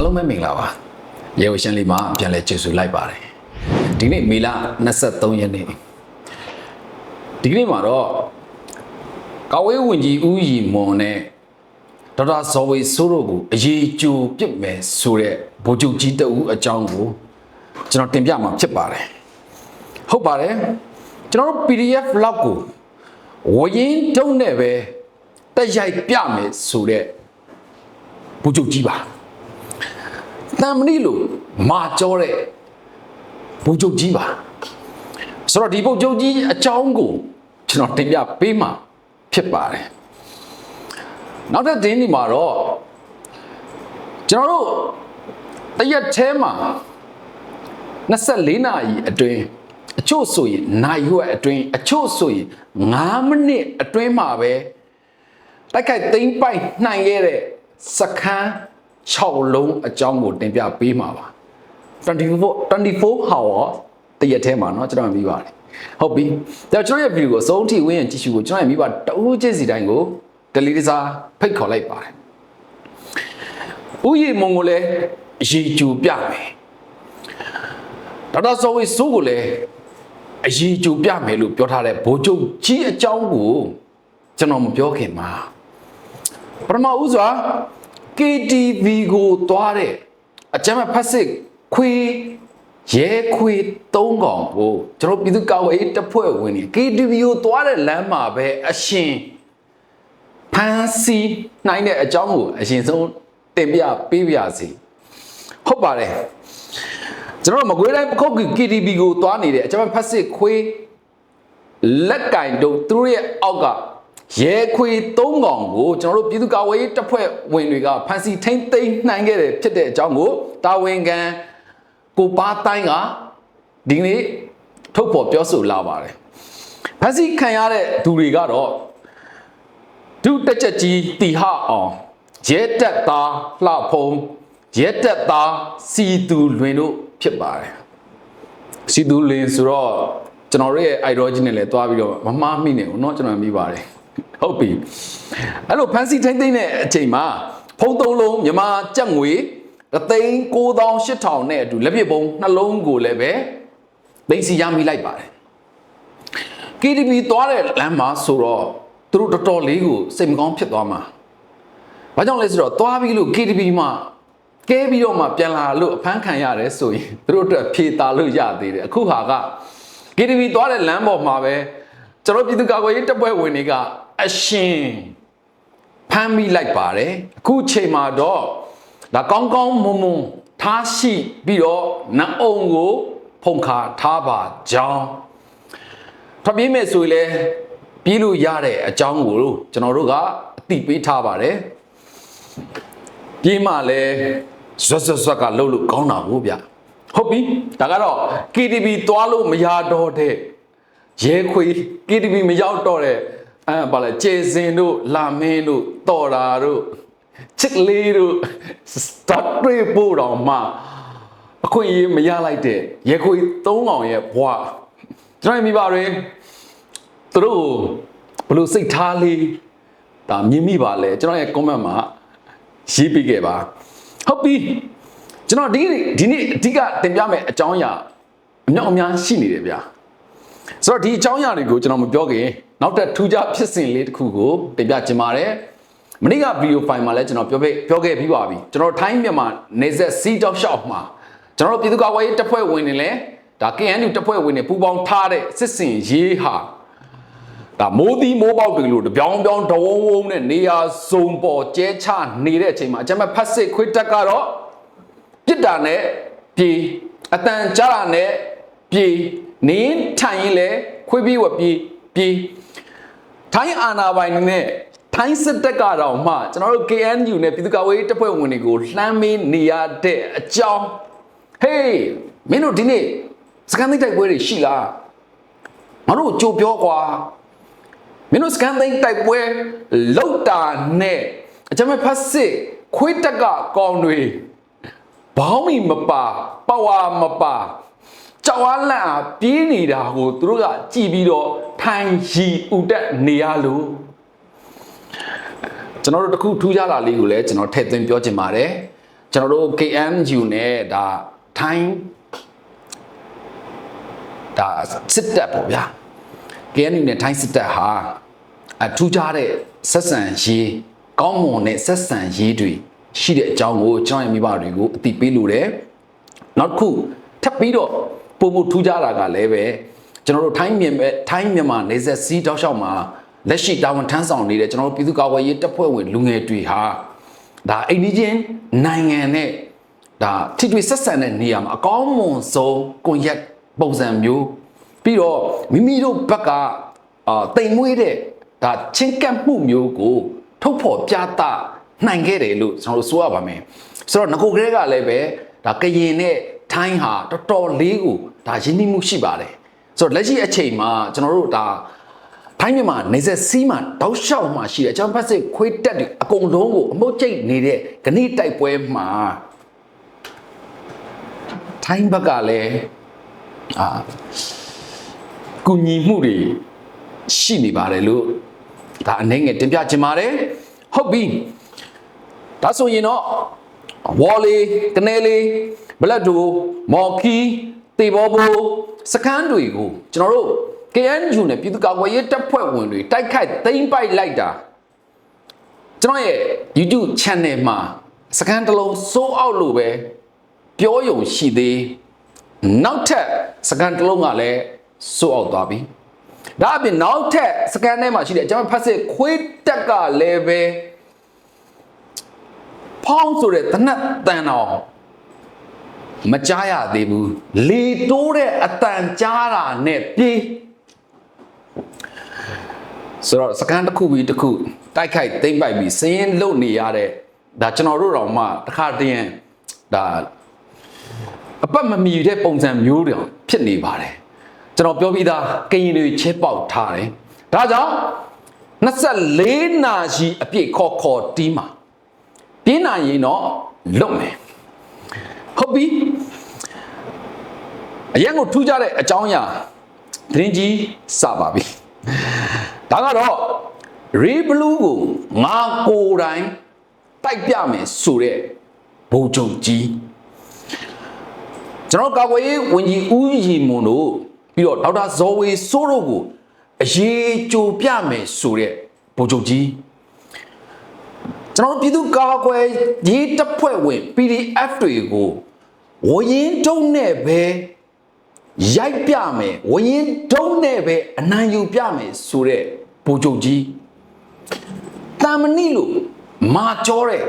အားလုံးပဲမင်္ဂလာပါရေဝရှင်လေးမှာပြန်လဲကျေးဇူးလိုက်ပါတယ်ဒီနေ့မေလ23ရက်နေ့ဒီကနေ့မှာတော့ကာဝေးဝင်ကြီးဦးရီမွန်နဲ့ဒေါက်တာဇော်ဝေစိုးတို့ကိုအရေးကြိုပြစ်မယ်ဆိုတဲ့ဗိုလ်ချုပ်ကြီးတအူးအကြောင်းကိုကျွန်တော်တင်ပြမှာဖြစ်ပါတယ်ဟုတ်ပါတယ်ကျွန်တော်တို့ PDF လောက်ကိုဝရင်တုံးနဲ့ပဲတက်ရိုက်ပြမယ်ဆိုတဲ့ဗိုလ်ချုပ်ကြီးပါ တန်မဏိလို့မာကြောတဲ့ဘုံချုပ်ကြီးပါဆိုတော့ဒီဘုံချုပ်ကြီးအကြောင်းကိုကျွန်တော်တင်ပြပေးမှာဖြစ်ပါတယ်နောက်တဲ့တင်းဒီမှာတော့ကျွန်တော်တို့တရက်แท้မှာ24နာရီအတွင်းအချို့ဆိုရင်နိုင်ရွက်အတွင်းအချို့ဆိုရင်9မိနစ်အတွင်းမှာပဲတိုက်ခိုက်သိမ်းပိုက်နိုင်ခဲ့တဲ့စခန်း 6လုံးအကြောင်းကိုတင်ပြပေးမှာပါ24 24 hour တရက်ထဲမှာเนาะကျွန်တော်မြင်ပါတယ်ဟုတ်ပြီဒါကျွန်တော်ရဲ့ view ကိုအဆုံးထိဝင်းရင်ကြည့်ရှုကိုကျွန်တော်ရဲ့မိဘတအူးချင်းစီတိုင်းကို delete စာဖိတ်ခေါ်လိုက်ပါတယ်ဥယျာဉ်မုံကိုလည်းအရေးကြိုပြမယ်ဒေါက်တာဇော်ဝေစိုးကိုလည်းအရေးကြိုပြမယ်လို့ပြောထားတဲ့ဘိုးချုပ်ကြီးအကြောင်းကိုကျွန်တော်မပြောခင်မှာပထမဦးစွာ KTV ကိုသွားတဲ့အကြမ်းဖက်ဖက်စစ်ခွေရဲခွေ၃កောင်ကိုကျွန်တော်ပြည်သူ့ကာကွယ်ရေးတပ်ဖွဲ့ဝင်တွေ KTV ကိုသွားတဲ့လမ်းမှာပဲအရှင်ဖန်စီနိုင်တဲ့အကြောင်းကိုအရှင်ဆုံးတင်ပြပေးပါစီဟုတ်ပါတယ်ကျွန်တော်မကွေးတိုင်းပခုတ်က KTV ကိုသွားနေတဲ့အကြမ်းဖက်ဖက်စစ်ခွေလက်ကင်တို့သူတို့ရဲ့အောက်က ရဲခွေ၃កောင်ကိုကျွန်တော်တို့ပြည်သူ့ကာကွယ်ရေးတပ်ဖွဲ့ဝင်တွေကဖန်စီထိမ့်သိမ်းနိုင်ခဲ့တယ်ဖြစ်တဲ့အကြောင်းကိုတာဝန်ခံကိုပါတိုင်းကဒီနေ့ထုတ်ဖော်ပြောဆိုလာပါတယ်ဖန်စီခံရတဲ့သူတွေကတော့ဒုတက်ချက်ကြီးတီဟအောင်ရဲတက်သားလှဖုံးရဲတက်သားစီသူလွင်တို့ဖြစ်ပါတယ်စီသူလွင်ဆိုတော့ကျွန်တော်တို့ရဲ့ ideology နဲ့လည်းတွားပြီးတော့မမှားမိနေဘူးเนาะကျွန်တော်မြင်ပါတယ် ဟုတ်ပြီအဲ့လိုဖန်စီထိမ့်သိမ့်တဲ့အချိန်မှာဖုံးသုံးလုံးမြန်မာကြက်ငွေတသိန်း9800နဲ့အတူလက်ပစ်ပုံနှလုံးကိုလည်းပဲသိမ်းစီရမိလိုက်ပါတယ် KTV သွားတဲ့လမ်းမှာဆိုတော့သူတို့တော်တော်လေးကိုစိတ်မကောင်းဖြစ်သွားမှာဘာကြောင့်လဲဆိုတော့သွားပြီးလို့ KTV မှာကဲပြီးတော့မှပြန်လာလို့အဖမ်းခံရတယ်ဆိုရင်သူတို့အတွက်ဖြေတာလို့ရသေးတယ်အခုဟာက KTV သွားတဲ့လမ်းပေါ်မှာပဲကျွန်တော်ပြည်သူ့ကာကွယ်ရေးတပ်ဖွဲ့ဝင်တွေက အရှင်ဖမ်းမိလိုက်ပါတယ်အခုချိန်မှာတော့ဒါကောင်းကောင်းမွန်မွန်ထားရှိပြီးတော့နအုံကိုဖုန်ခါထားပါကြောင်းထွက်ပြေးမယ်ဆိုရင်လည်းပြေးလို့ရတဲ့အကြောင်းကိုကျွန်တော်တို့ကအတိပေးထားပါတယ်ပြေးမှလည်းဇွတ်ဇွတ်ဇွတ်ကလှုပ်လို့ကောင်းတာဟုတ်ဗျဟုတ်ပြီဒါကတော့ KTV သွားလို့မရတော့တဲ့ရဲခွေ KTV မရောက်တော့တဲ့ အဲဘာလဲကျေစင်တို့လာမင်းတို့တော်တာတို့ချစ်လေးတို့စတတ်တွေပို့တော်မှအခွင့်အရေးမရလိုက်တဲ့ရဲခွေ၃အောင်ရဲ့ဘွားကျွန်တော်မြင်ပါရင်သူတို့ဘလို့စိတ်ထားလေးဒါမြင်မိပါလဲကျွန်တော်ရဲ့ comment မှာရေးပေးခဲ့ပါဟုတ်ပြီကျွန်တော်ဒီဒီနေ့အဓိကတင်ပြမယ့်အကြောင်းအရာအမြောက်အများရှိနေတယ်ဗျာ ဆိုတော့ဒီအကြောင်းအရာတွေကိုကျွန်တော်မပြောခင်နောက်ထပ်ထူးခြားဖြစ်စဉ်လေးတစ်ခုကိုတင်ပြချင်ပါတယ်မနေ့ကဗီဒီယိုဖိုင်မှာလည်းကျွန်တော်ပြောခဲ့ပြောခဲ့ပြီးပါပြီကျွန်တော်ထိုင်းမြန်မာနေဆက်စီးတောက်လျှောက်မှာကျွန်တော်ပြည်သူ့ကာကွယ်ရေးတပ်ဖွဲ့ဝင်တွေလည်းဒါ KNU တပ်ဖွဲ့ဝင်တွေပူးပေါင်းထားတဲ့စစ်စင်ရေးဟာဒါမိုးသီးမိုးပေါက်တွေလို့တပြောင်းပြောင်းတဝုံဝုံနဲ့နေရာစုံပေါ်ကျဲချနေတဲ့အချိန်မှာအကြမ်းဖက်ဖက်စစ်ခွေးတက်ကတော့ပြစ်တာနဲ့ပြေးအတန်ကြားတာနဲ့ပြေး နင်းထိုင်ရင်လည်းခွေးပြေးဝပြေးပြေးထိုင်းအာနာပိုင်နဲ့ထိုင်းစစ်တပ်ကတော့မှကျွန်တော်တို့ KNU နဲ့ပြည်သူ့ကာကွယ်ရေးတပ်ဖွဲ့ဝင်တွေကိုလှမ်းမေးနေရတဲ့အကြောင်းဟေးမင်းတို့ဒီနေ့စကန်သိတိုက်ပွဲတွေရှိလားငါတို့ကြိုပြောကွာမင်းတို့စကန်သိတိုက်ပွဲလောက်တာနဲ့အကြမ်းဖက်စစ်ခွေးတက်ကကောင်းတွေဘောင်းမီမပါပဝါမပါ ကြောက်အားလန့်အားပြေးနေတာကိုသူတို့ကကြည်ပြီးတော့ထိုင်ရီဥတက်နေရလို့ကျွန်တော်တို့တခုထူးခြားလာလေးကိုလည်းကျွန်တော်ထည့်သွင်းပြောချင်ပါတယ်ကျွန်တော်တို့ KNU နဲ့ဒါထိုင်းဒါစစ်တပ်ပေါ့ဗျာ KNU နဲ့ထိုင်းစစ်တပ်ဟာအထူးခြားတဲ့ဆက်ဆံရေးကောင်းမွန်တဲ့ဆက်ဆံရေးတွေရှိတဲ့အကြောင်းကိုကျွန်တော်ရဲ့မိဘတွေကိုအသိပေးလိုတယ်နောက်တစ်ခုထပ်ပြီးတော့ ပုံမှုထူးခြားတာကလည်းပဲကျွန်တော်တို့ထိုင်းမြန်မာထိုင်းမြန်မာနေဆက်စီးတောက်လျှောက်မှာလက်ရှိတာဝန်ထမ်းဆောင်နေတဲ့ကျွန်တော်တို့ပြည်သူ့ကာကွယ်ရေးတပ်ဖွဲ့ဝင်လူငယ်တွေဟာဒါအိန္ဒိချင်းနိုင်ငံနဲ့ဒါထိတွေ့ဆက်ဆံတဲ့နေရာမှာအကောင်းမွန်ဆုံးကွန်ရက်ပုံစံမျိုးပြီးတော့မိမိတို့ဘက်ကအာတိမ်မွေးတဲ့ဒါချင်းကပ်မှုမျိုးကို ထုတ်ဖော်ပြသနိုင်ခဲ့တယ်လို့ကျွန်တော်တို့ဆိုရပါမယ်ဆိုတော့ငကိုကလေးကလည်းပဲဒါကရင်နဲ့ ထိုင်းဟာတော်တော်လေးကိုဒါရင်းနှီးမှုရှိပါတယ်ဆိုတော့လက်ရှိအချိန်မှာကျွန်တော်တို့ဒါထိုင်းမြန်မာနေဆက်စီးမှာတောက်လျှောက်မှာရှိတဲ့အချမ်းဖက်စစ်ခွေးတက်တွေအကုန်လုံးကိုအမုတ်ကျိတ်နေတဲ့ဂဏိတိုက်ပွဲမှာထိုင်းဘက်ကလည်းအာကုညီမှုတွေရှိနေပါတယ်လို့ဒါအနေငယ်တင်ပြချင်ပါတယ်ဟုတ်ပြီဒါဆိုရင်တော့ဝေါ်လေးကနေလေး ဘလက်ဒိုမော်ကီတေဘောဘိုစကန်းတွေကိုကျွန်တော်တို့ KNU နဲ့ပြည်သူ့ကာကွယ်ရေးတပ်ဖွဲ့ဝင်တွေတိုက်ခိုက်သိမ်းပိုက်လိုက်တာကျွန်တော်ရဲ့ YouTube channel မှာစကန်းတစ်လုံးစိုးအောက်လို့ပဲပြောယုံရှိသေးနောက်ထပ်စကန်တစ်လုံးကလည်းစိုးအောက်သွားပြီဒါအပြင်နောက်ထပ်စကန်ထဲမှာရှိတဲ့အကျွန်တော်ဖတ်စစ်ခွေးတက်ကလည်းပဲဖောင်းဆိုတဲ့တနတ်တန်တော် မကြားရသေးဘူးလေတိုးတဲ့အတန်ကြားတာနဲ့ပြေးဆိုတော့စကန်တစ်ခုပြီးတစ်ခုတိုက်ခိုက်သိမ့်ပိုက်ပြီးစင်းလုတ်နေရတဲ့ဒါကျွန်တော်တို့တော့မှတစ်ခါတည်းရင်ဒါအပတ်မမီတဲ့ပုံစံမျိုးတွေဖြစ်နေပါတယ်ကျွန်တော်ပြောပြီးသားကရင်တွေချဲပေါက်ထားတယ်ဒါကြောင့်24နာရီအပြည့်ခေါ်ခေါ်တီးမှာပြင်းနိုင်ရင်တော့လွတ်မယ် ဟုတ်ပြီအရင်ကထူးကြတဲ့အကြောင်းအရာသတင်းကြီးစပါပြီဒါကတော့ Ray Blue ကိုငါကိုယ်တိုင်တိုက်ပြမယ်ဆိုတဲ့ဘုံကြုံကြီးကျွန်တော်ကာကွယ်ရေးဝန်ကြီးဦးရီမွန်တို့ပြီးတော့ဒေါက်တာဇော်ဝေစိုးတို့ကိုအရေးကြိုပြမယ်ဆိုတဲ့ဗိုလ်ချုပ်ကြီးကျွန်တော်တို့ပြည်သူ့ကာကွယ်ရေးတပ်ဖွဲ့ဝင် PDF တွေကို ဝရင်တုံးနဲ့ပဲရိုက်ပြမယ်ဝရင်တုံးနဲ့ပဲအနိုင်ယူပြမယ်ဆိုတဲ့ဗိုလ်ချုပ်ကြီးတာမဏိလို့မာကြောတဲ့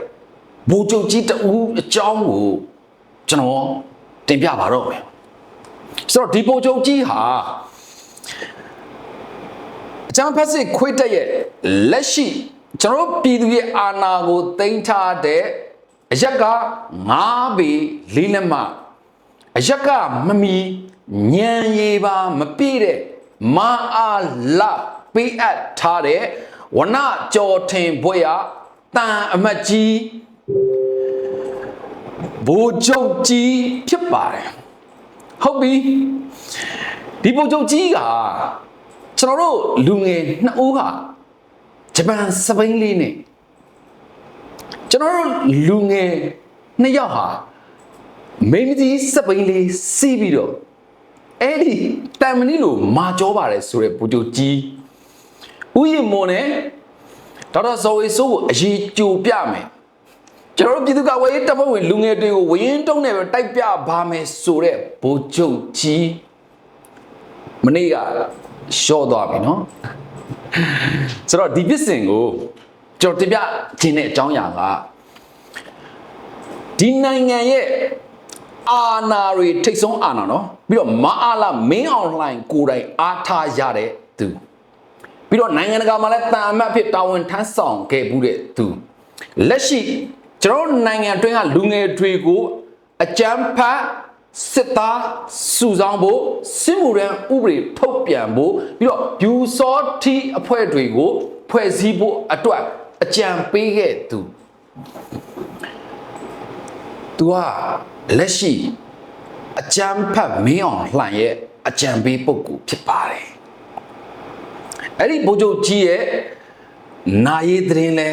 ဗိုလ်ချုပ်ကြီးတူအကြောင်းကိုကျွန်တော်တင်ပြပါတော့မယ်ဆိုတော့ဒီပိုချုပ်ကြီးဟာအချမ်းဖက်စစ်ခွေးတက်ရဲ့လက်ရှိကျွန်တော်တို့ပြည်သူရဲ့အာဏာကိုတင်ထားတဲ့ အရက်က9ပေလေးလက်မအရက်ကမမီညံရီပါမပြည့်တဲ့မအားလပေးအပ်ထားတဲ့ဝနကြော်ထင်ဘွဲရတန်အမတ်ကြီးဘိုးချုပ်ကြီးဖြစ်ပါတယ်ဟုတ်ပြီဒီဘိုးချုပ်ကြီးကကျွန်တော်တို့လူငယ်နှစ်ဦးဟာဂျပန်စပိန်လေးနဲ့ ကျွန်တော်တို့လူငယ်နှစ်ယောက်ဟာမိန်းမကြီးစပိန်လေးစီးပြီးတော့အဲ့ဒီတန်မဏိလိုမာကြောပါတယ်ဆိုတဲ့ဘိုးချုပ်ကြီးဥယျာဉ်မွန်နဲ့ဒေါက်တာဇော်ဝေဆိုးကိုအရေးကြိုပြမယ်ကျွန်တော်တို့ပြည်သူ့ကာကွယ်ရေးတပ်ဖွဲ့ဝင်လူငယ်တွေကိုဝရင်တုံးနဲ့ပဲတိုက်ပြပါမယ်ဆိုတဲ့ဗိုလ်ချုပ်ကြီးမနေ့ကရှော့သွားပြီနော်ဆိုတော့ဒီပြစ်စင်ကို ကျွန်တော်တင်ပြခြင်းတဲ့အကြောင်းအရာကဒီနိုင်ငံရဲ့အာဏာတွေထိတ်ဆုံးအာဏာနော်ပြီးတော့မအားလာမင်းအောင်လှိုင်ကိုယ်တိုင်အားထားရတဲ့သူပြီးတော့နိုင်ငံတကာမှာလည်းတာအမတ်ဖြစ်တာဝန်ထမ်းဆောင်ခဲ့မှုတဲ့သူလက်ရှိကျွန်တော်နိုင်ငံအတွင်းကလူငယ်တွေကိုအကြမ်းဖက်စစ်သားစုဆောင်ဖို့စစ်မှုရန်ဥပဒေထုတ်ပြန်ဖို့ပြီးတော့ယူစောတီအဖွဲ့တွေကိုဖွဲ့စည်းဖို့အတွက် အကြံပေးခဲ့သူသူကလက်ရှိအကြမ်းဖက်မင်းအောင်လှန်ရဲ့အကြံပေးပုဂ္ဂိုလ်ဖြစ်ပါတယ်အဲ့ဒီဗိုလ်ချုပ်ကြီးရဲ့နာရီသတင်းလဲ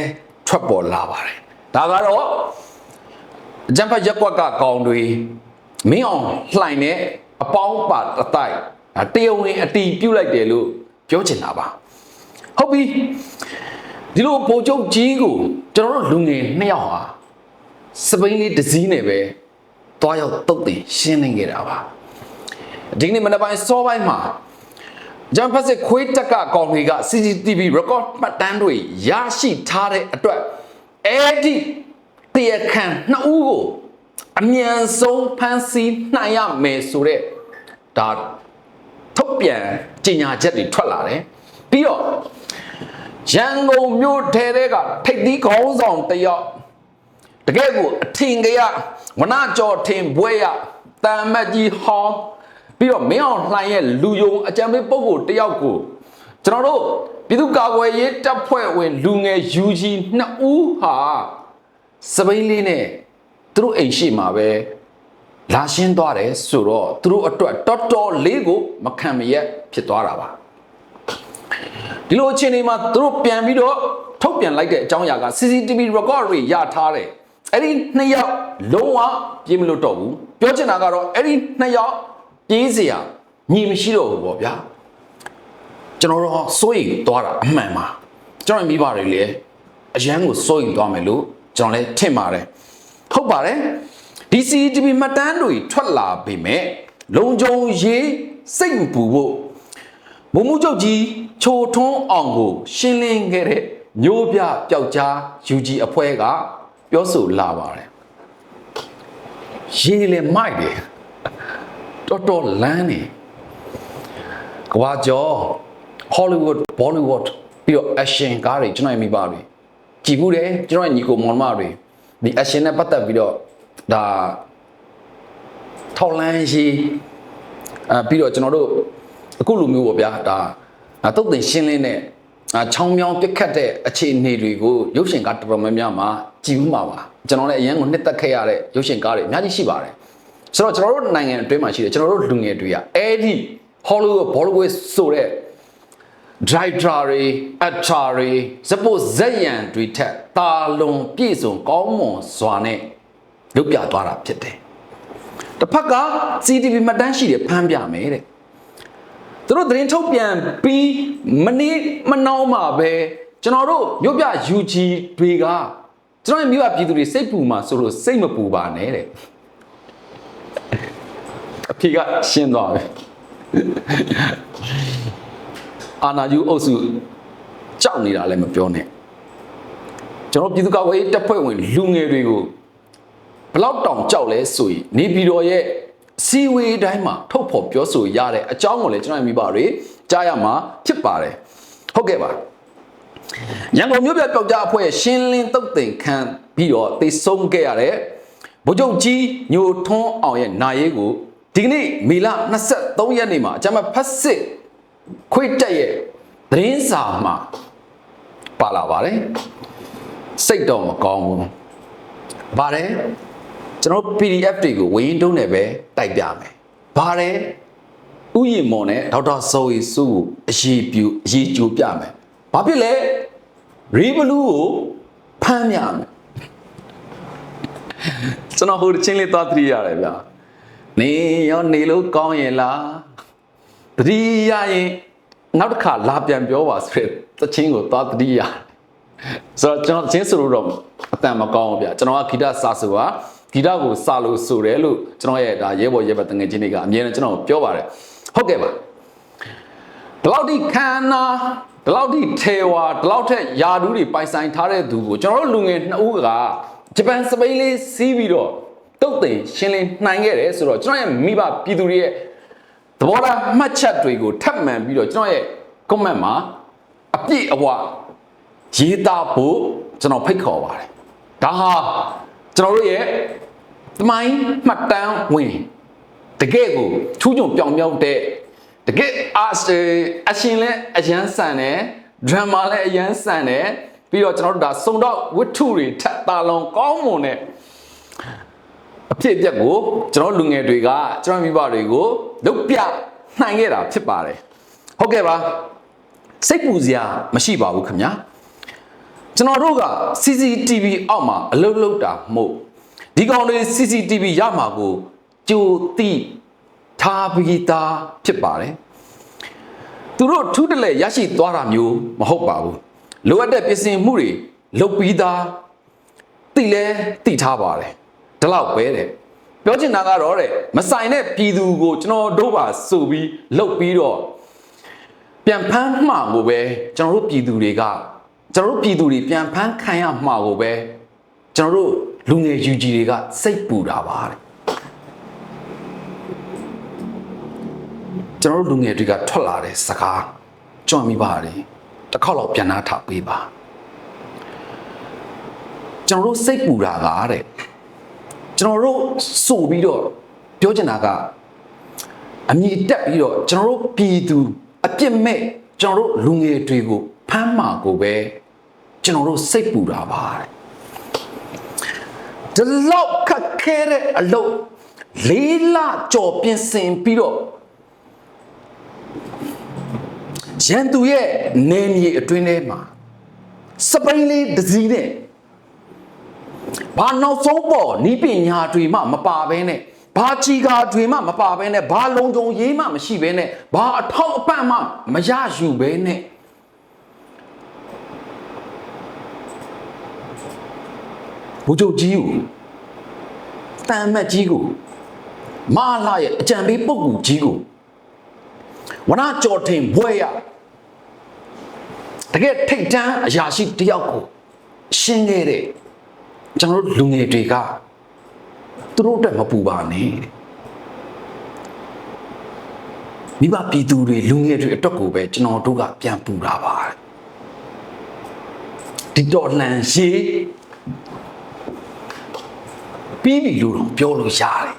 ထွက်ပေါ်လာပါတယ်ဒါကတော့အကြံဖတ်ရက်ကွက်ကကောင်တွေမင်းအောင်လှိုင်နဲ့အပေါင်းပါတတိုက်ဒါတရုံဝင်အတီးပြုတ်လိုက်တယ်လို့ပြောချင်တာပါဟုတ်ပြီ ဒီလိုပိုချုပ်ကြီးကိုကျွန်တော်တို့လူငယ်နှစ်ယောက်ဟာစပိန်လေးတစ်စည်းနဲ့ပဲတွားရောက်တုတ်တင်ရှင်းနေကြတာပါဒီနေ့မနက်ပိုင်းစောပိုင်းမှာဂျမ်ဖက်စစ်ခွေးတက်ကကောင်တွေက CCTV record မှတ်တမ်းတွေရရှိထားတဲ့အတွက်အဲ့ဒီတရားခံနှစ်ဦးကိုအမြန်ဆုံးဖမ်းဆီးနိုင်ရမယ်ဆိုတဲ့ဒါထုတ်ပြန်ကြေညာချက်တွေထွက်လာတယ်ပြီးတော့ ရန်ကုန်မြို့ထဲတဲ့ကထိပ်သီးခေါင်းဆောင်တစ်ယောက်တကယ်ကိုအထင်ကရဝနကြော်ထင်ဘွဲရတမ်မတ်ကြီးဟောင်းပြီးတော့မင်းအောင်လှိုင်ရဲ့လူယုံအကြံပေးပုဂ္ဂိုလ်တစ်ယောက်ကိုကျွန်တော်တို့ပြည်သူ့ကာကွယ်ရေးတပ်ဖွဲ့ဝင်လူငယ် UG နှစ်ဦးဟာစပိန်လေးနဲ့သူတို့အိမ်ရှိမှာပဲလာရှင်းသွားတယ်ဆိုတော့သူတို့အတွက်တော်တော်လေးကိုမခံမရက်ဖြစ်သွားတာပါ ဒီလိုအခြေအနေမှာသူတို့ပြန်ပြီးတော့ထုတ်ပြန်လိုက်တဲ့အကြောင်းအရာက CCTV record တွေရထားတယ်အဲ့ဒီနှစ်ယောက်လုံးဝပြေးမလို့တော့ဘူးပြောချင်တာကတော့အဲ့ဒီနှစ်ယောက်ပြေးเสียညီမရှိတော့ဘူးပေါ့ဗျာကျွန်တော်တို့စိုးရိမ်သွားတာအမှန်ပါကျွန်တော်မိဘတွေလည်းအရန်ကိုစိုးရိမ်သွားမယ်လို့ကျွန်တော်လည်းထင်ပါတယ်ဟုတ်ပါတယ်ဒီ CCTV မှတ်တမ်းတွေထွက်လာပေမဲ့လုံခြုံရေးစိတ်မပူဖို့ မုံမှုချုပ်ကြီးချိုထွန်းအောင်ကို ရှင်းလင်းခဲ့တဲ့မျိုးပြပျောက်ကြား UG အဖွဲ့ကပြောဆိုလာပါတယ်ရေးလေမိုက်တယ်တော်တော်လန်းနေကဘာကျော် Hollywood Bollywood ပြီးတော့ action ကားတွေကျွန်တော်ရဲ့မိဘတွေကြည်မှုတယ်ကျွန်တော်ရဲ့ညီကိုမောင်မတွေဒီ action နဲ့ပတ်သက်ပြီးတော့ဒါထောက်လန်းရှိအဲပြီးတော့ကျွန်တော်တို့ အခုလိုမျိုးပေါ့ဗျာဒါတုတ်တင်ရှင်းလင်းတဲ့အာချောင်းမြောင်းပြက်ခတ်တဲ့အခြေအနေတွေကိုရုပ်ရှင်ကားတော်တော်များများမှာကြည်မှုမှာပါကျွန်တော်လည်းအရင်ကနှစ်သက်ခဲ့ရတဲ့ရုပ်ရှင်ကားတွေအများကြီးရှိပါတယ်ဆိုတော့ကျွန်တော်တို့နိုင်ငံအတွင်းမှာရှိတယ်ကျွန်တော်တို့လူငယ်တွေကအဲ့ဒီ Hollywood Bollywood ဆိုတဲ့ driver တွေ actor တွေစပို့ဇက်ရံတွေထက်တာလွန်ပြည့်စုံကောင်းမွန်စွာနဲ့လုတ်ပြသွားတာဖြစ်တယ်တစ်ဖက်က CTV မှတ်တမ်းရှိတယ်ဖမ်းပြမယ်တဲ့ သူတို့သတင်းထုတ်ပြန်ပြီးမနေ့မနှောင်းမှာပဲကျွန်တော်တို့မြို့ပြ UG တွေကကျွန်တော်ရဲ့မြို့ပြပြည်သူတွေစိတ်ပူမှာဆိုလို့စိတ်မပူပါနဲ့တဲ့အဖေကရှင်းသွားပြီအာနာယူအုပ်စုကြောက်နေတာလည်းမပြောနဲ့ကျွန်တော်ပြည်သူ့ကာကွယ်ရေးတပ်ဖွဲ့ဝင်လူငယ်တွေကိုဘလောက်တောင်ကြောက်လဲဆိုရင်နေပြည်တော်ရဲ့ စီဝေးတိုင်းမှာထုတ်ဖော်ပြောဆိုရတဲ့အကြောင်းကိုလည်းကျွန်တော်မိဘတွေကြားရမှာဖြစ်ပါတယ်ဟုတ်ကဲ့ပါရန်ကုန်မြို့ပြပျောက်ကြားအဖွဲ့ရဲ့ရှင်းလင်းတုတ်တင်ခံပြီးတော့သိဆုံးခဲ့ရတဲ့ဗိုလ်ချုပ်ကြီးညိုထွန်းအောင်ရဲ့နာရေးကိုဒီကနေ့မေလ23ရက်နေ့မှာအကြမ်းဖက်စစ်ခွေတက်ရဲ့သတင်းစာမှာပါလာပါတယ်စိတ်တော့မကောင်းဘူးပါတယ် ကျွန်တော် PDF တွေကိုဝင်းတုံးနဲ့ပဲတိုက်ပြမယ်ပါတယ်ဥယျာဉ်မော်နဲ့ဒေါက်တာစောရီစုကိုအရေးပြူအရေးကြိုပြမယ်ဘာဖြစ်လဲရီဘလူးကိုဖမ်းမြမယ်ကျွန်တော်ဟိုချင်းလေးသွားသတိရတယ်ဗျာနေရောနေလို့ကောင်းရင်လားတတိယရင်နောက်တစ်ခါလာပြန်ပြောပါဆိုတဲ့သချင်းကိုသွားတတိယဆိုတော့ကျွန်တော်ချင်းဆိုလို့တော့အတန်မကောင်းဘူးဗျကျွန်တော်ကဂီတစာဆိုတာ ဂီတကိုစာလို့ဆိုတယ်လို့ကျွန်တော်ရဲ့ဒါရဲဘော်ရဲဘက်တငယ်ချင်းတွေကအမြဲတမ်းကျွန်တော်ပြောပါတယ်ဟုတ်ကဲ့ပါဒီလောက်ထိခန္ဓာဒီလောက်ထိထေဝါဒီလောက်ထက်ယာဒူးတွေပိုင်ဆိုင်ထားတဲ့သူကိုကျွန်တော်တို့လူငယ်နှစ်ဦးကဂျပန်စပိန်လေးစီးပြီးတော့တုတ်တင်ရှင်းလင်းနိုင်ခဲ့တယ်ဆိုတော့ကျွန်တော်ရဲ့မိဘပြည်သူတွေရဲ့သဘောထားမှတ်ချက်တွေကိုထပ်မံပြီးတော့ကျွန်တော်ရဲ့ comment မှာအပြည့်အဝရေးသားဖို့ကျွန်တော်ဖိတ်ခေါ်ပါတယ်ဒါဟာ ကျွန်တော်တို့ရဲ့တမိုင်းမှတ်တမ်းဝင်တကယ့်ကိုထူးချွန်ပြောင်မြောက်တဲ့တကယ်အာအရှင်လဲအရန်ဆန်တယ်ဒရမာလဲအရန်ဆန်တယ်ပြီးတော့ကျွန်တော်တို့ဒါစုံတော့ဝတ္ထုတွေထပ်တာလောင်ကောင်းမွန်တဲ့အဖြစ်အပျက်ကိုကျွန်တော်လူငယ်တွေကကျွန်တော်မိဘတွေကိုလုတ်ပြနိုင်ခဲ့တာဖြစ်ပါတယ်ဟုတ်ကဲ့ပါစိတ်ပူစရာမရှိပါဘူးခင်ဗျာ ကျွန်တော်တို့က CCTV အောက်မှာအလုပ်လုပ်တာမို့ဒီကောင်တွေ CCTV ရမှာကိုကြိုတိထားပြီးသားဖြစ်ပါတယ်သူတို့ထူးတလဲရရှိသွားတာမျိုးမဟုတ်ပါဘူးလိုအပ်တဲ့ပြင်ဆင်မှုတွေလုပ်ပြီးသားတိလဲတိထားပါတယ်ဒီလောက်ပဲတဲ့ပြောချင်တာကတော့တဲ့မဆိုင်တဲ့ပြည်သူကိုကျွန်တော်တို့ပါစုပြီးလှုပ်ပြီးတော့ပြန်ဖမ်းမှာကိုပဲကျွန်တော်တို့ပြည်သူတွေက ကျွန်တော်တို့ပြည်သူတွေပြန်ဖမ်းခံရမှာကိုပဲကျွန်တော်တို့လူငယ် UG တွေကစိတ်ပူတာပါတဲ့ကျွန်တော်တို့လူငယ်တွေကထွက်လာတဲ့စကားကြွမိပါတယ်တစ်ခေါက်တော့ပြန်နာထပ်ပေးပါကျွန်တော်တို့စိတ်ပူတာကတဲ့ကျွန်တော်တို့စိုးပြီးတော့ပြောချင်တာကအမြည်တက်ပြီးတော့ကျွန်တော်တို့ပြည်သူအပြစ်မဲ့ကျွန်တော်တို့လူငယ်တွေကို ဖမ်းမှာကိုပဲကျွန်တော်တို့စိတ်ပူတာပါတဲ့ဒီလောက်ခက်ခဲတဲ့အလုပ်လေးလကြော်ပြင်ဆင်ပြီးတော့ရန်သူရဲ့နေမြေအတွင်းထဲမှာစပိန်လေးတစ်စီးနဲ့ဘာနောက်ဆုံးပေါ်နီးပညာတွေမှမပါဘဲနဲ့ဘာချီကာတွေမှမပါဘဲနဲ့ဘာလုံခြုံရေးမှမရှိဘဲနဲ့ဘာအထောက်အပံ့မှမရယူဘဲနဲ့ ဘုချုပ်ကြီးကိုတန်မတ်ကြီးကိုမလာရဲ့အကြံပေးပုဂ္ဂိုလ်ကြီးကိုဝနာကြော်တင်ဘွဲရတကယ်ထိတ်တန်းအရာရှိတယောက်ကိုရှင်းခဲ့တဲ့ကျွန်တော်တို့လူငယ်တွေကသူတို့အတွက်မပူပါနဲ့တဲ့မိဘပြည်သူတွေလူငယ်တွေအတွက်ကိုပဲကျွန်တော်တို့ကပြန်ပူတာပါတဲ့ဒီတော်လှန်ရေး ပြီးပြီလို့တော့ပြောလို့ရတယ်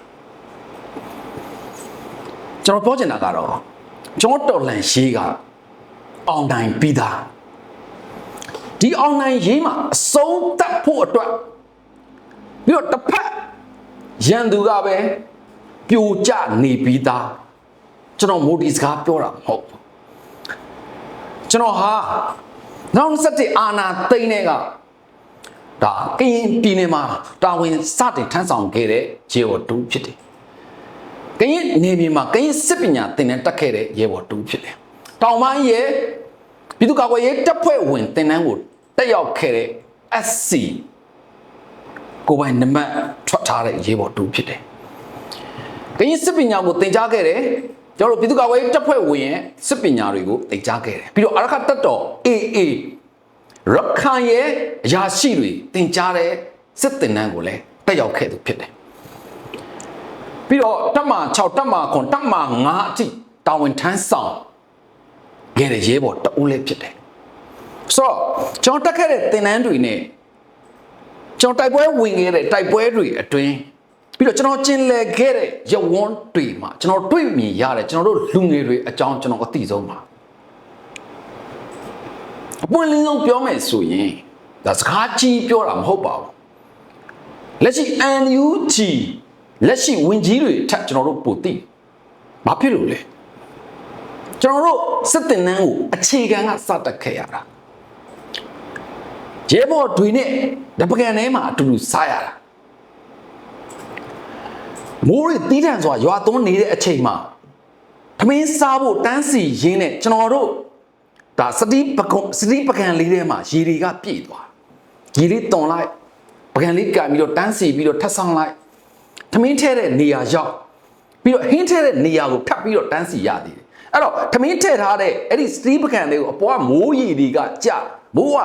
ကျွန်တော်ပြောချင်တာကတော့ကျွန်တော်တော်လှန်ရေးကအောင်နိုင်ပြီးသားဒီအောင်နိုင်ရေးမှာအဆုံးသတ်ဖို့အတွက်ပြီးတော့တစ်ဖက်ရန်သူကပဲပြိုကျနေပြီးသားကျွန်တော်မိုဒီစကားပြောတာမဟုတ်ဘူးကျွန်တော်ဟာနောက်ဆက်တဲ့အာနာသိန်းတဲ့က ဒါကရင်ပြည်နယ်မှာတာဝန်စတင်ထမ်းဆောင်ခဲ့တဲ့ရေဘော်တူဖြစ်တယ်ကရင်နေပြည်မှာကရင်စစ်ပညာသင်တန်းတက်ခဲ့တဲ့ရေဘော်တူဖြစ်တယ်တောင်ပိုင်းရဲ့ပြည်သူ့ကာကွယ်ရေးတပ်ဖွဲ့ဝင်သင်တန်းကိုတက်ရောက်ခဲ့တဲ့ SC ကိုယ်ပိုင်နံပါတ်ထွက်ထားတဲ့ရေဘော်တူဖြစ်တယ်။ကရင်စစ်ပညာကိုသင်ကြားခဲ့တယ်။ကျွန်တော်တို့ပြည်သူ့ကာကွယ်ရေးတပ်ဖွဲ့ဝင်ရဲ့စစ်ပညာတွေကိုသင်ကြားခဲ့တယ်။ပြီးတော့အရခတ်တပ်တော် AA ရခိုင်ရဲ့အရာရှိတွေသင်ကြားတဲ့စစ်သင်တန်းကိုလည်းတက်ရောက်ခဲ့သူဖြစ်တယ်။ပြီးတော့တပ်မ6တပ်မ9တပ်မ9အထိတာဝန်ထမ်းဆောင်ခဲ့တဲ့ရဲဘော်တအုပ်လည်းဖြစ်တယ်။ဆိုတော့ကျွန်တော်တက်ခဲ့တဲ့သင်တန်းတွေနဲ့ကျွန်တော်တိုက်ပွဲဝင်ခဲ့တဲ့တိုက်ပွဲတွေအတွင်းပြီးတော့ကျွန်တော်ကျင်လည်ခဲ့တဲ့ရဝန်းတွေမှာကျွန်တော်တွေ့မြင်ရတဲ့ကျွန်တော်တို့လူငယ်တွေအကြောင်းကျွန်တော်အသိဆုံးပါ အပွင့်လင်းဆုံးပြောမယ်ဆိုရင်ဒါစကားကြီးပြောတာမဟုတ်ပါဘူးလက်ရှိ NUG လက်ရှိဝင်ကြီးတွေထက်ကျွန်တော်တို့ပိုသိဘာဖြစ်လို့လဲကျွန်တော်တို့စစ်တင်နှန်းကိုအခြေခံကစတက်ခဲ့ရတာရဲဘော်တွေနဲ့တပကံထဲမှာအတူတူစားရတာမိုးရီတီးတန့်စွာရွာသွန်းနေတဲ့အချိန်မှာသမင်းစားဖို့တန်းစီရင်းနဲ့ကျွန်တော်တို့ ဒါစတိပကုံစတိပကံလေးထဲမှာရေတွေကပြည့်သွားရေလေးတွန်လိုက်ပကံလေးကင်ပြီးတော့တန်းစီပြီးတော့ထပ်ဆောင်လိုက်သမင်းထဲတဲ့နေရာရောက်ပြီးတော့ဟင်းထဲတဲ့နေရာကိုထပ်ပြီးတော့တန်းစီရသေးတယ်အဲ့တော့သမင်းထဲထားတဲ့အဲ့ဒီစတိပကံလေးကိုအပေါ်ကမိုးရေတွေကကြမိုးက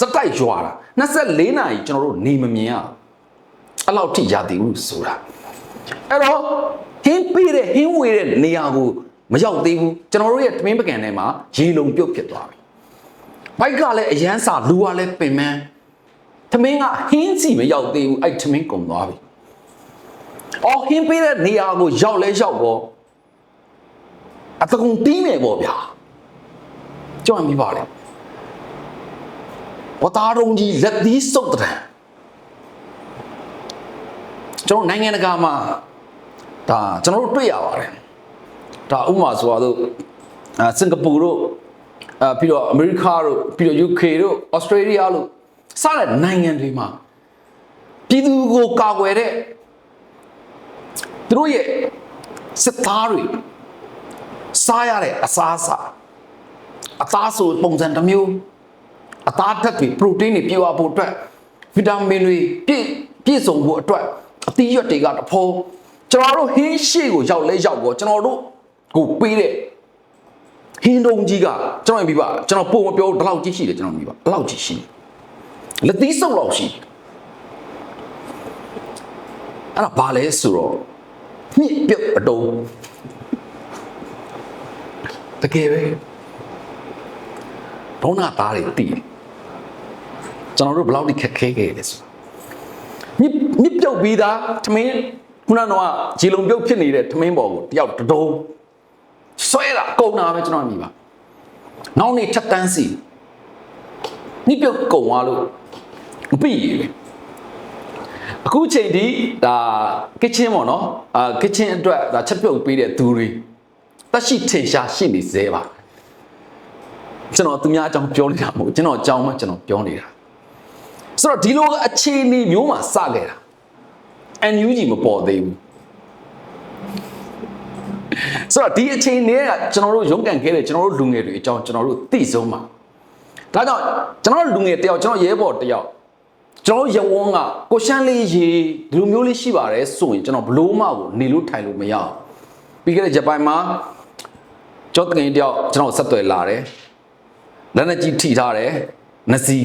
စတိုက်ရွာတာ24နာရီကျွန်တော်တို့နေမမြင်ရအဲ့လောက်ထိရသေးဘူးဆိုတာအဲ့တော့ဟင်းပေးတဲ့ဟင်းဝေတဲ့နေရာကို မရောက်သေးဘူးကျွန်တော်တို့ရဲ့သမင်းပကံထဲမှာရေလုံပြုတ်ဖြစ်သွားပြီဘိုက်ကလည်းအရန်စာလူကလည်းပင်မန်းသမင်းကဟင်းစီမရောက်သေးဘူးအဲ့သမင်းကုန်သွားပြီအော်ဟင်းပေးတဲ့နေရာကိုရောက်လဲရောက်ပေါ့အတကုံတီးမယ်ပေါ့ဗျာကြောက်မိပါလေဝသားတော်ကြီးလက်သီးစုပ်တဲ့ကျွန်တော်နိုင်ငံတကာမှာဒါကျွန်တော်တို့တွေ့ရပါတယ် ဒါဥပမာဆိုတော့အာစင်ကာပူတို့အာပြီးတော့အမေရိကတို့ပြီးတော့ UK တို့ Australia လို့စတဲ့နိုင်ငံတွေမှာပပြည်သူကိုကာကွယ်တဲ့သူတို့ရဲ့စစ်သားတွေစားရတဲ့အစားအစာအသားဆိုပုံစံတစ်မျိုးအသားဓာတ်တွေပရိုတင်းတွေပြေဝဖို့အတွက်ဗီတာမင်တွေပြည့်ပြည့်စုံဖို့အတွက်အသီးရွက်တွေကတဖိုးကျွန်တော်တို့ဟင်းရှိကိုရောက်လဲရောက်တော့ကျွန်တော်တို့ ကိုပေးတဲ့ဟင်းတုံးကြီးကကျွန်တော်ပြပါကျွန်တော်ပုံမပြောဘူးဒီလောက်ကြီးရှိတယ်ကျွန်တော်ပြပါဒီလောက်ကြီးရှိတယ်လက်သီးစုပ်လောက်ရှိတယ်အဲ့ဒါဘာလဲဆိုတော့မြစ်ပြုတ်အတုံးတကယ်ပဲဒေါနာသားတွေတည်တယ်ကျွန်တော်တို့ဘယ်လောက်ထိခက်ခဲခဲ့လဲဆိုမြစ်မြစ်ပြုတ်ပြီးသားသမင်းခုနကတော့ဂျီလုံပြုတ်ဖြစ်နေတဲ့သမင်းပေါ်ကိုတယောက်တဒုံ ဆွဲတာကုန်တာပဲကျွန်တော်မြင်ပါနောက်နေ့ချက်တန်းစီမြစ်ပြုတ်ကုန်သွားလို့မပြီးရပဲအခုချိန်ဒီဒါ kitchen ပေါ့နော်အာ kitchen အတွက်ဒါချက်ပြုတ်ပေးတဲ့သူတွေတက်ရှိထင်ရှားရှိနေသေးပါကျွန်တော်သူများအကြောင်းပြောနေတာမဟုတ်ဘူးကျွန်တော်အကြောင်းမှကျွန်တော်ပြောနေတာဆိုတော့ဒီလိုအခြေအနေမျိုးမှာစခဲ့တာ NUG မပေါ်သေးဘူး ဆိုတော့ဒီအချိန်လေးကကျွန်တော်တို့ရုန်းကန်ခဲ့တဲ့ကျွန်တော်တို့လူငယ်တွေအကြောင်းကျွန်တော်တို့သိဆုံးပါဒါကြောင့်ကျွန်တော်တို့လူငယ်တယောက်ကျွန်တော်ရဲဘော်တယောက်ကျွန်တော်ရဝန်းကကိုရှမ်းလေးရေဒီလိုမျိုးလေးရှိပါတယ်ဆိုရင်ကျွန်တော်ဘလို့မှကိုနေလို့ထိုင်လို့မရအောင်ပြီးခဲ့တဲ့ဂျပန်မှာကျောင်းတကင်တယောက်ကျွန်တော်ဆက်သွယ်လာတယ်လက်နဲ့ကြီးထိထားတယ်နစီ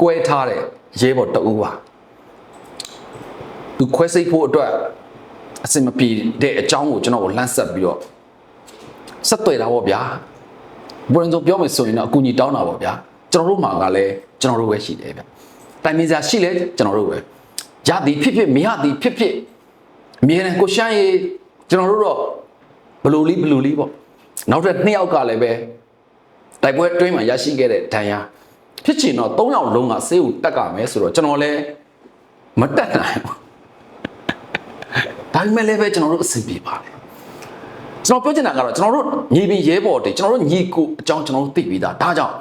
ကွဲထားတယ်ရဲဘော်တအူးပါသူခွဲစိတ်ဖို့အတွက်အစင်မပြေတဲ့အကြောင်းကိုကျွန်တော်ကိုလန့်ဆက်ပြီးတော့ ဆက်သွယ်တာပေါ့ဗျာဘယ်လိုဆိုပြောမယ်ဆိုရင်တော့အကူအညီတောင်းတာပေါ့ဗျာကျွန်တော်တို့မှာကလည်းကျွန်တော်တို့ပဲရှိတယ်ဗျတိုင်မင်စာရှိလဲကျွန်တော်တို့ပဲရသည်ဖြစ်ဖြစ်မရသည်ဖြစ်ဖြစ်အမြဲတမ်းကိုရှမ်းရေကျွန်တော်တို့တော့ဘလူလီဘလူလီပေါ့နောက်ထပ်နှစ်ယောက်ကလည်းပဲတိုက်ပွဲတွင်းမှာရရှိခဲ့တဲ့ဒဏ်ရာဖြစ်ချင်တော့၃ယောက်လုံးကဆေးကိုတက်ကမယ်ဆိုတော့ကျွန်တော်လည်းမတက်နိုင်ဘူးဒါပေမဲ့လည်းပဲကျွန်တော်တို့အဆင်ပြေပါတယ် ကျွန်တော်ပြောချင်တာကတော့ကျွန်တော်တို့ညီပင်ရဲဘော်တွေကျွန်တော်တို့ညီကိုအကြောင်းကျွန်တော်တို့သိပြီးသားဒါကြောင့်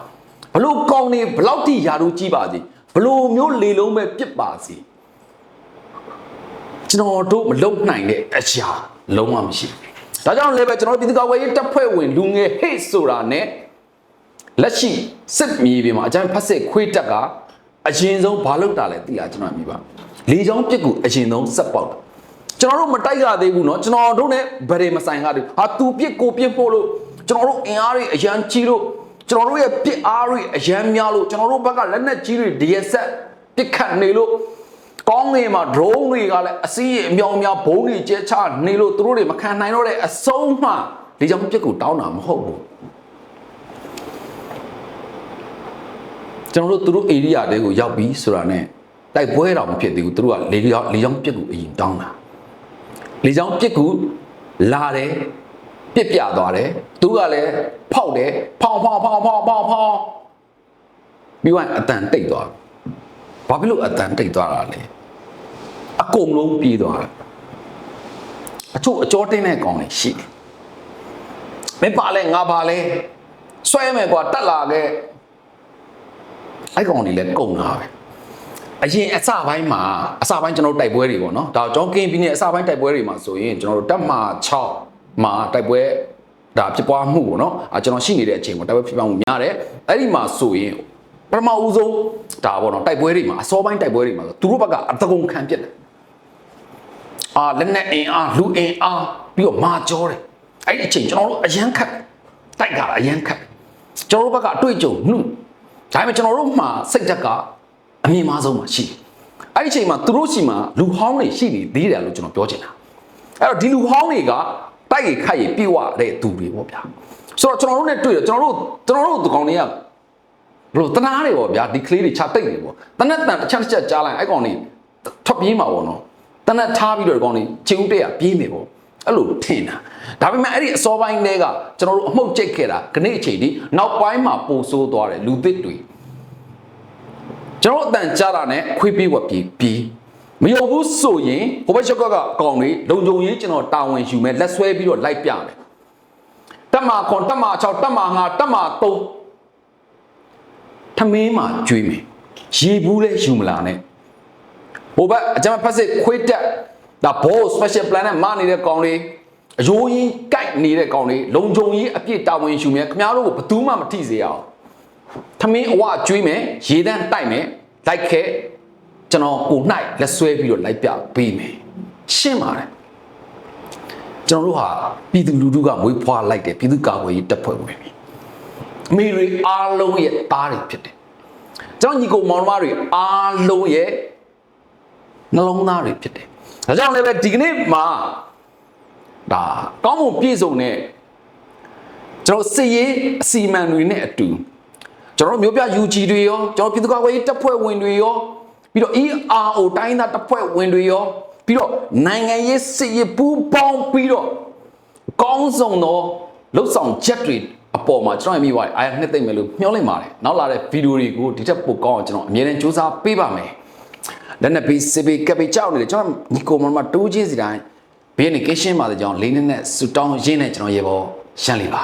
ဘလို့ကောင်းနေဘလောက်ထိယာတို့ကြီးပါစေဘလို့မျိုးလေလုံးပဲပြစ်ပါစေကျွန်တော်တို့မလုံနိုင်တဲ့အရာလုံးဝမရှိဘူးဒါကြောင့်လည်းပဲကျွန်တော်တို့ပြည်သူ့ကာကွယ်ရေးတပ်ဖွဲ့ဝင်လူငယ်ဟိတ်ဆိုတာနဲ့လက်ရှိစစ်မြေပြင်မှာအကြမ်းဖက်စစ်ခွေးတက်ကအရင်ဆုံးဘာလုပ်တာလဲသိလားကျွန်တော်မြင်ပါလေချောင်းပြစ်ကူအရင်ဆုံးစက်ပေါက်တာ ကျွန်တော်တို့မတိုက်ရသေးဘူးเนาะကျွန်တော်တို့ ਨੇ ဗရေမဆိုင်ရသေးဘူးဟာသူပြစ်ကိုပြစ်ဖို့လို့ကျွန်တော်တို့အင်အားတွေအရန်ကြီးလို့ကျွန်တော်တို့ရဲ့ပြစ်အားတွေအရန်များလို့ကျွန်တော်တို့ဘက်ကလက်နက်ကြီးတွေဒီရက်ဆက်ပြစ်ခတ်နေလို့ကောင်းငင်မှာ drone တွေကလည်းအစီးအမြောင်များဘုံတွေကျဲချနေလို့သူတို့တွေမခံနိုင်တော့တဲ့အဆုံးမှလေချောင်းပြစ်ကိုတောင်းတာမဟုတ်ဘူးကျွန်တော်တို့သူတို့ area တွေကိုရောက်ပြီဆိုတာ ਨੇ တိုက်ပွဲတော်မဖြစ်သေးဘူးသူတို့ကလေချောင်းလေချောင်းပြစ်ကိုအရင်တောင်းတာ လေချောင်းပြစ်ကိုလာတယ်ပြစ်ပြသွားတယ်သူကလည်းဖောက်တယ်ဖောင်းဖောင်းဖောင်းဖောင်းဖောင်းဖောင်းပြီးတော့အတန်တိတ်သွားဘာဖြစ်လို့အတန်တိတ်သွားတာလဲအကုန်လုံးပြေးသွားတယ်အချို့အကျော်တင်းတဲ့ကောင်တွေရှိတယ်မင်းပါလဲငါပါလဲဆွဲမယ်ကွာတက်လာခဲ့အဲ့ကောင်တွေလည်းကုန်တာပဲ အရင်အစပိုင်းမှာအစပိုင်းကျွန်တော်တို့တိုက်ပွဲတွေပေါ့နော်ဒါကျွန်တော်ကင်းပြီးနေအစပိုင်းတိုက်ပွဲတွေမှာဆိုရင်ကျွန်တော်တို့တက်မာ6မှာတိုက်ပွဲဒါဖြစ်ပွားမှုပေါ့နော်အဲကျွန်တော်ရှိနေတဲ့အချိန်မှာတိုက်ပွဲဖြစ်ပွားမှုများတယ်အဲ့ဒီမှာဆိုရင်ပထမဦးဆုံးဒါပေါ့နော်တိုက်ပွဲတွေမှာအစောပိုင်းတိုက်ပွဲတွေမှာဆိုသူတို့ဘက်ကအတကုံခံပြစ်တယ်အာလက်နဲ့အင်အားလူအင်အားပြီးတော့မာကြောတယ်အဲ့ဒီအချိန်ကျွန်တော်တို့အရန်ခတ်တိုက်တာအရန်ခတ်ကျွန်တော်တို့ဘက်ကအတွေ့အကြုံနှုတ်ဒါပေမဲ့ကျွန်တော်တို့မှာစိတ်ဓာတ်က အမြင့်မားဆုံးမှာရှိတယ်အဲ့ဒီအချိန်မှာသူတို့ရှိမှာလူဟောင်းတွေရှိနေသေးတယ်လို့ကျွန်တော်ပြောချင်တာအဲ့တော့ဒီလူဟောင်းတွေကတိုက်ရိုက်ခတ်ရပြေဝတဲ့သူတွေပေါ့ဗျာဆိုတော့ကျွန်တော်တို့ ਨੇ တွေ့တယ်ကျွန်တော်တို့ကျွန်တော်တို့ဒီကောင်တွေကဘလို့တနာတွေပေါ့ဗျာဒီကလေးတွေခြာတိတ်နေပေါ့တနက်တန်တစ်ချက်တစ်ချက်ကြားလိုက်အဲ့ကောင်တွေထွက်ပြေးမှာပေါ့နော်တနက်ထားပြီးတော့ဒီကောင်တွေချင်းဦးတက်ရပြေးနေပေါ့အဲ့လိုထင်တာဒါပေမဲ့အဲ့ဒီအစောပိုင်းတွေကကျွန်တော်တို့အမှုတ်ကျိတ်ခဲ့တာခနေ့အချိန်ဒီနောက်ပိုင်းမှာပိုဆိုးသွားတယ်လူသစ်တွေ ကျွန်တော်အတန်ကြားတာနဲ့ခွေးပြေးဝက်ပြေးပြေးမယုံဘူးဆိုရင်ဟိုဘက်ချက်ကအကောင်တွေလုံခြုံရေးကျွန်တော်တာဝန်ယူမယ်လက်ဆွဲပြီးတော့လိုက်ပြမယ်တက်မာခွန်တက်မာ6တက်မာ5တက်မာ3ထမင်းမှာကျွေးမယ်ရေဘူးလဲယူမလာနဲ့ဟိုဘက်အကြမ်းဖက်စစ်ခွေးတက်ဒါဘော special plan နဲ့မနေတဲ့ကောင်လေးအယိုးကြီးကြိုက်နေတဲ့ကောင်လေးလုံခြုံရေးအပြည့်တာဝန်ယူမယ်ခင်ဗျားတို့ကိုဘယ်သူမှမထိစေရအောင် ထမင်းအဝကျွေးမယ်ရေတန်းတိုက်မယ်လိုက်ခဲကျွန်တော်ကို၌လက်ဆွဲပြီးတော့လိုက်ပြပေးမယ်ရှင်းပါတယ်ကျွန်တော်တို့ဟာပြည်သူလူထုကမွေးဖွားလိုက်တယ်ပြည်သူ့ကာကွယ်ရေးတပ်ဖွဲ့ဝင်ပြီအမေရိအားလုံးရဲ့သားတွေဖြစ်တယ်ကျွန်တော်ညီကိုမောင်နှမတွေအားလုံးရဲ့နှလုံးသားတွေဖြစ်တယ်ဒါကြောင့်လည်းပဲဒီကနေ့မှာဒါကောင်းမွန်ပြည့်စုံတဲ့ကျွန်တော်စစ်ရေးအစီအမံတွေနဲ့အတူ ကျွန်တော်တို့မျိုးပြ UG တွေရောကျွန်တော်ပြည်သူ့ကာကွယ်ရေးတပ်ဖွဲ့ဝင်တွေရောပြီးတော့ ERO တိုင်းသားတပ်ဖွဲ့ဝင်တွေရောပြီးတော့နိုင်ငံရေးစစ်ရေးပူးပေါင်းပြီးတော့ကောင်းဆောင်သောလှုပ်ဆောင်ချက်တွေအပေါ်မှာကျွန်တော်အမိပါအားရနှစ်သိမ့်မယ်လို့မျှော်လင့်ပါတယ်နောက်လာတဲ့ဗီဒီယိုတွေကိုဒီထက်ပိုကောင်းအောင်ကျွန်တော်အမြဲတမ်းစူးစမ်းပေးပါမယ်လက်နက်ပြီးစစ်ပြီးကပ်ပြီးကြောက်နေတယ်ကျွန်တော်ညီကိုမမတိုးချင်းစီတိုင်းဘေးနေကင်းရှင်းပါတဲ့ကြောင့်လေးနဲ့နဲ့ဆူတောင်းရင်းနဲ့ကျွန်တော်ရေပေါ်ရှမ်းလေးပါ